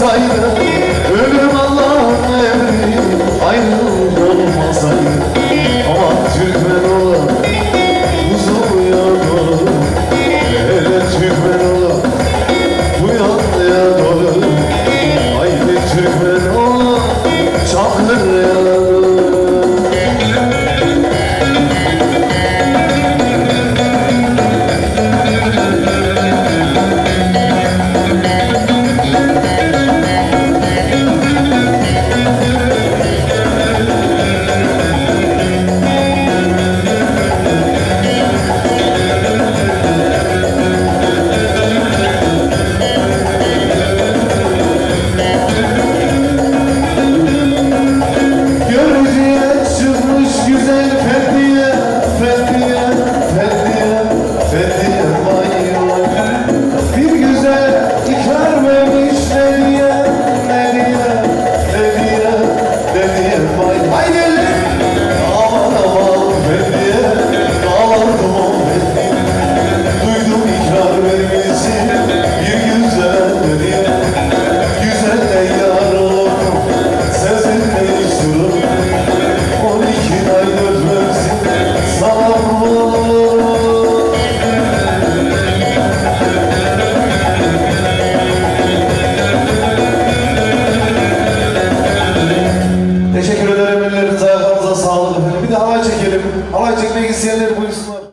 saída sağlık. Bir de halay çekelim. Halay çekmek isteyenler buyursunlar.